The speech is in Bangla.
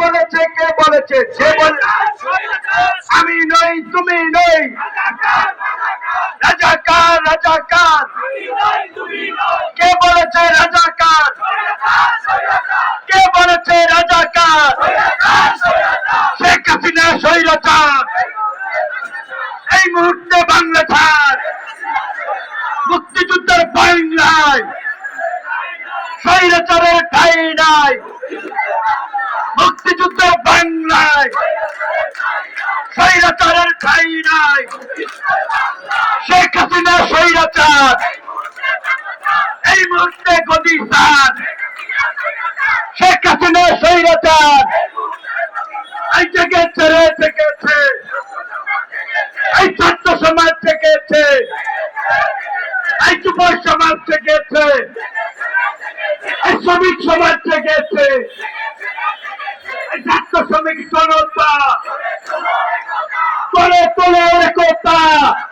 বলেছে কে বলেছে? যে বলে আমি নই তুমি নই। রাজাকার রাজাকার। কে বলেছে রাজাকার? কে বলেছে রাজাকার? শেখ হাসিনা স্বৈরাচার। এই মুহূর্তে বাংলা ছাড়। মুক্তিযুদ্ধের বাংলায় স্বৈরাচারের ঠাই নাই। ঠাই নাই। শেখ হাসিনা স্বৈরাচার। এই মুহূর্তে গদি সার শেখ হাসিনা স্বৈরাচার। এই জেগেছে রে জেগেছে এই ছাত্র সমাজ জেগেছে এই যুব সমাজ জেগেছে এই শ্রমিক সমাজ জেগেছে এই ছাত্র শ্রমিক জনতা। colores, compa.